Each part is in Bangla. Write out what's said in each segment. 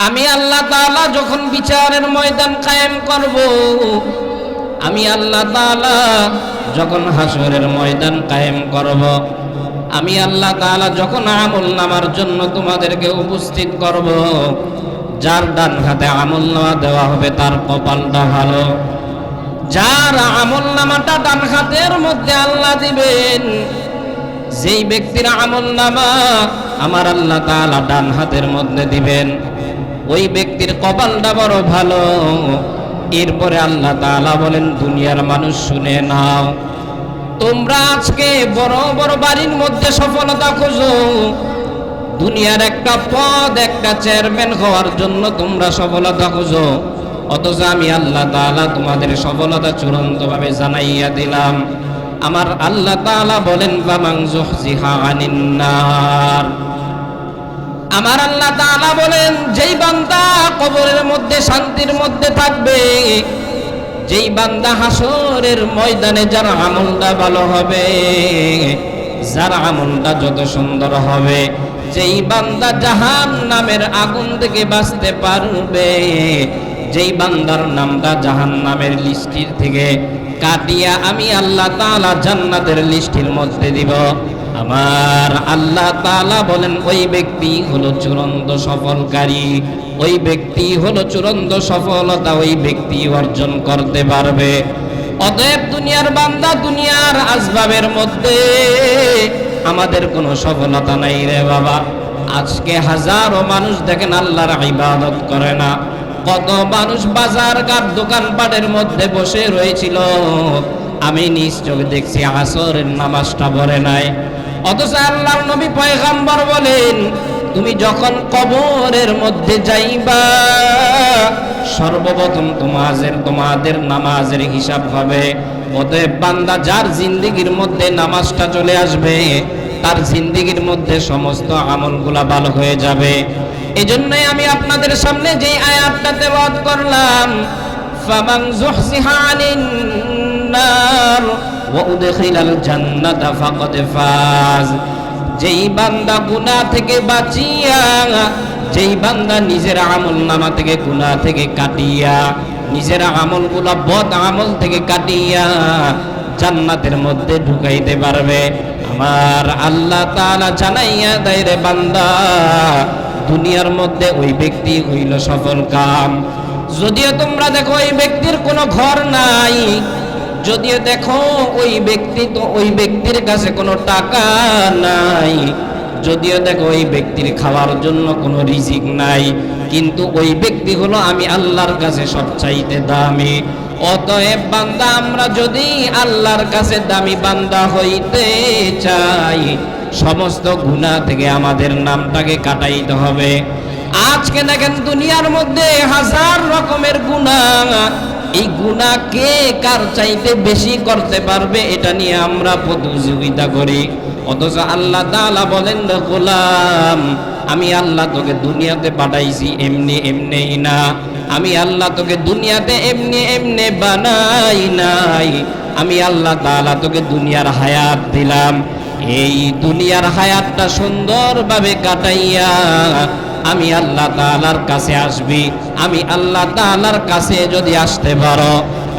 আমি আল্লাহ তাআলা যখন বিচারের ময়দান কায়েম করব, আমি আল্লাহ তাআলা যখন হাসরের ময়দান কায়েম করব, আমি আল্লাহ তাআলা যখন আমল নামার জন্য তোমাদেরকে উপস্থিত করব, যার ডান হাতে আমল নামা দেওয়া হবে তার কপালটা ভালো। যার আমল নামাটা ডান হাতের মধ্যে আল্লাহ দিবেন, যেই ব্যক্তির আমল নামা আমার আল্লাহ তাআলা ডান হাতের মধ্যে দিবেন। ওই ব্যক্তির কপালটা বড় ভালো। এরপরে আল্লাহ তাআলা বলেন, দুনিয়ার মানুষ শুনে নাও। তোমরা আজকে বড় বড় বাড়ির মধ্যে সফলতা খোঁজো। দুনিয়ার একটা পদ, একটা চেয়ারম্যান হওয়ার জন্য তোমরা সফলতা খোঁজো। অথচ আমি আল্লাহ তাআলা তোমাদের সফলতা চূড়ান্তভাবে জানাইয়া দিলাম। আমার আল্লাহ তাআলা বলেন বামাং জুহজিহা আনিন নার। আমার আল্লাহ তাআলা বলেন, যেই বান্দা কবরের মধ্যে, শান্তির মধ্যে থাকবে, যেই বান্দা হাসরের ময়দানে যার আমলটা ভালো হবে, যার আমলটা যত সুন্দর হবে, যেই বান্দা জাহান নামের আগুন থেকে বাঁচতে পারবে, যেই বান্দার নামটা জাহান নামের লিস্টির থেকে কাটিয়া আমি আল্লাহ তাআলা জান্নাতের লিস্টির মধ্যে দিব। আমার আল্লাহ তাআলা বলেন, ওই ব্যক্তি হলো চূড়ান্ত সফলকারী। ওই ব্যক্তি হলো চূড়ান্ত সফলতা ওই ব্যক্তি অর্জন করতে পারবে। অতএব দুনিয়ার বান্দা দুনিয়ার আসবাবের মধ্যে আমাদের কোনো সফলতা নাই রে বাবা। আজকে হাজারো মানুষ দেখেন আল্লাহর ইবাদত করে না। কত মানুষ বাজার ঘাট, দোকানপাটের মধ্যে বসে রয়েছিল। আমি নিজ চোখে দেখছি আসরের নামাজটা পড়ে নাই। অথচ আল্লাহর নবী পয়গাম্বর বলেন, তুমি যখন কবরের মধ্যে যাইবা, সর্বপ্রথম তোমাদের তোমাদের নামাজের হিসাব হবে। অতএব বান্দা যার জিন্দিগির মধ্যে নামাজটা চলে আসবে, তার জিন্দিগির মধ্যে সমস্ত আমলগুলা ভালো হয়ে যাবে। এজন্যই আমি আপনাদের সামনে যে আয়াতটা তেলাওয়াত করলাম, ফামান যুহজিহা নার ওয়া উদখিলাল জান্নাতা ফাকাদ ফাজ যেই বান্দা গুনাহ থেকে বাঁচিয়া, যেই বান্দা নিজের আমল নামা থেকে গুনাহ থেকে কাটিয়া, নিজের আমলগুলা বদ আমল থেকে কাটিয়া জান্নাতের মধ্যে ঢুকাইতে পারবে। আমার আল্লাহ তাআলা জানাইয়া দেয়, রে বান্দা, দুনিয়ার মধ্যে ওই ব্যক্তি হইল সফল কাম। যদিও তোমরা দেখো ওই ব্যক্তির কোনো ঘর নাই যদিও দেখো, ওই ব্যক্তি তো, ওই ব্যক্তির কাছে কোনো টাকা নাই। যদিও দেখো, ওই ব্যক্তির খাওয়ার জন্য কোনো রিজিক নাই। কিন্তু ওই ব্যক্তি হলো আমি আল্লাহর কাছে সবচাইতে দামি। অতএব বান্দা, আমরা যদি আল্লাহর কাছে দামি বান্দা হইতে চাই, সমস্ত গুণা থেকে আমাদের নামটাকে কাটাইতে হবে। আজকে দেখেন, দুনিয়ার মধ্যে হাজার রকমের গুণা এই গুণা কে কার চাইতে বেশি করতে পারবে, এটা নিয়ে আমরা প্রতিযোগিতা করি। অথচ আল্লাহ তাআলা বলেন গোলাম, আমি আল্লাহ তোকে দুনিয়াতে পাঠাইছি, এমনি এমনি না। আমি আল্লাহ তোকে দুনিয়াতে এমনি এমনি বানাই নাই। আমি আল্লাহ তাআলা তোকে দুনিয়ার হায়াত দিলাম। এই দুনিয়ার হায়াতটা সুন্দরভাবে কাটাইয়া আমি আল্লাহ তাআলার কাছে আসবি, আমি আল্লাহ তাআলার কাছে যদি আসতে পারো,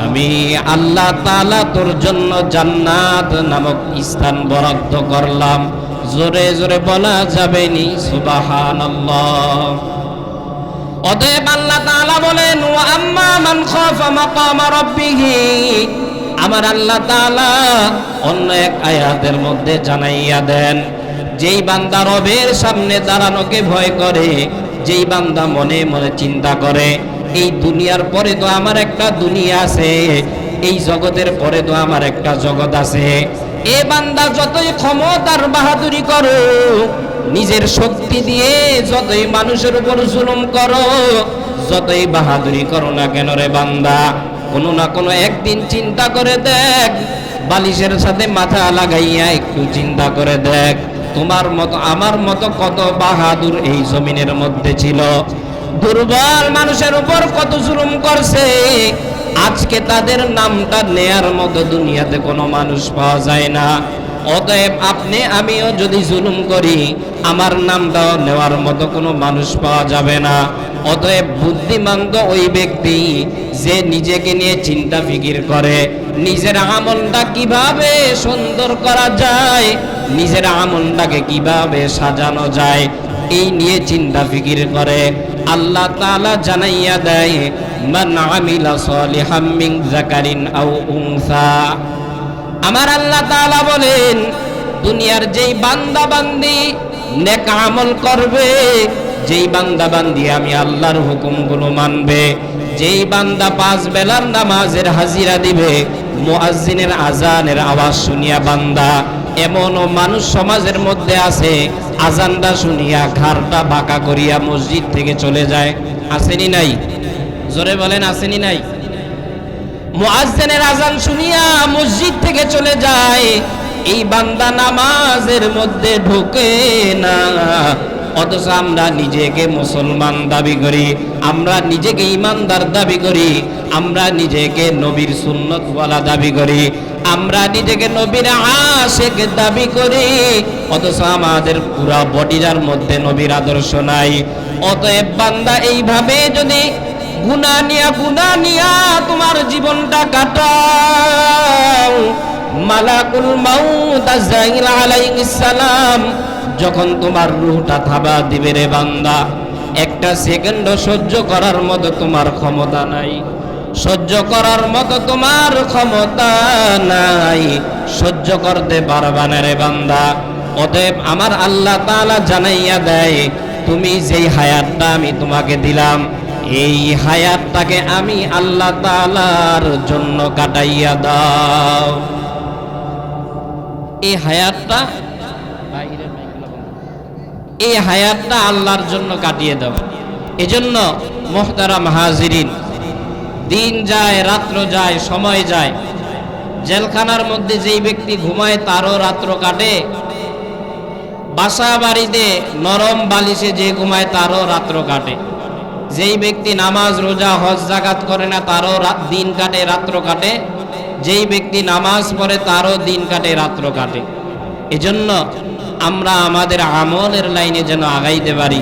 আমি আল্লাহ তাআলা তোর জন্য জান্নাত নামক স্থান বরাদ্দ করলাম। জোরে জোরে বলা যাবে নি, সুবহানাল্লাহ। অতএব আল্লাহ তাআলা বলেন, ওয়া আম্মা মান খাফা মাকামা রাব্বিহি। আমার আল্লাহ তাআলা অন্য এক আয়াতের মধ্যে জানাইয়া দেন যেই বান্দা রবের সামনে দাঁড়ানোকে ভয় করে, যেই বান্দা মনে মনে চিন্তা করে, এই দুনিয়ার পরে তো আমার একটা দুনিয়া আছে, এই জগতের পরে তো আমার একটা জগৎ আছে। এ বান্দা যতই ক্ষমতার বাহাদুরি করো, নিজের শক্তি দিয়ে যতই মানুষের উপর জুলুম করো, যতই বাহাদুরি করো না কেন রে বান্দা, কোনো না কোনো একদিন চিন্তা করে দেখ, বালিশের সাথে মাথা লাগাইয়া একটু চিন্তা করে দেখ। তোমার মতো, আমার মতো কত বাহাদুর এই জমিনের মধ্যে ছিল। দুর্বল মানুষের উপর কত জুলুম করছে। আজকে তাদের নামটা নেয়ার মতো দুনিয়াতে কোনো মানুষ পাওয়া যায় না। অতএব আপনি, আমিও যদি জুলুম করি, আমার নামটাও নেওয়ার মতো কোনো মানুষ পাওয়া যাবে না। অতএব বুদ্ধিমান তো ওই ব্যক্তি যে নিজেকে নিয়ে চিন্তা ফিকির করে। নিজের আমলটা কীভাবে সুন্দর করা যায় নিজের আমলটাকে কীভাবে সাজানো যায়, এই নিয়ে চিন্তা ফিকির করে। আল্লাহ তাআলা জানাইয়া দেয়, মান আমিলা সালিহাম মিন যাকারিন আও উনসা। আমার আল্লাহ তাআলা বলেন, দুনিয়ার যেই বান্দা বান্দি নেক আমল করবে, যেই বান্দা বান্দি আমি আল্লাহর হুকুমগুলো মানবে, যেই বান্দা পাঁচ বেলার নামাজের হাজিরা দিবে, মুয়াজ্জিনের আজানের আওয়াজ শুনিয়া বান্দা এমনও মানুষ সমাজের মধ্যে আছে, আজানটা শুনিয়া, ঘাড়টা বাঁকা করিয়া মসজিদ থেকে চলে যায়। আসেনি নাই? জোরে বলেন, আসেনি নাই? মুয়াজ্জিনের আজান শুনিয়া মসজিদ থেকে চলে যায়। এই বান্দা নামাজের মধ্যে ঢোকে না। অথচ আমরা নিজেকে মুসলমান দাবি করি, আমরা নিজেকে ইমানদার দাবি করি, আমরা নিজেকে নবীর সুন্নত বলা দাবি করি। আমরা নিজেকে নবীর আশেক দাবি করি, অথচ আমাদের পুরা বডিটার মধ্যে নবীর আদর্শ নাই। অতএব বান্দা, এইভাবে যদি গুনা নিয়া গুনা নিয়া তোমার জীবনটা কাটাও। মালাকুল মাউত আজরাইল আলাইহিস সালাম, যখন তোমার রূহটা থাবা দিবে রে বান্দা, একটা সেকেন্ড সহ্য করার মতো তোমার ক্ষমতা নাই। সহ্য করার মতো তোমার ক্ষমতা নাই। সহ্য করতে পারবা রে বান্দা। অতএব আমার আল্লাহ তাআলা জানাইয়া দেয়, তুমি যেই হায়াতটা আমি তোমাকে দিলাম, এই হায়াতটাকে আমি আল্লাহ তাআলার জন্য কাটাইয়া দাও। এই হায়াতটা এই হায়াতটা আল্লাহর জন্য কাটিয়ে দাও। এজন্য মোহতারাম হাজিরিন দিন যায়, রাত্র যায়, সময় যায়। জেলখানার মধ্যে যেই ব্যক্তি ঘুমায়, তারও রাত্র কাটে। বাসা বাড়িতে নরম বালিশে যে ঘুমায়, তারও রাত্র কাটে। যেই ব্যক্তি নামাজ, রোজা, হজ, জাকাত করে না, তারও দিন কাটে, রাত্র কাটে। যেই ব্যক্তি নামাজ পড়ে, তারও দিন কাটে, রাত্র কাটে। এজন্য আমরা আমাদের আমলের লাইনে যেন আগাইতে পারি।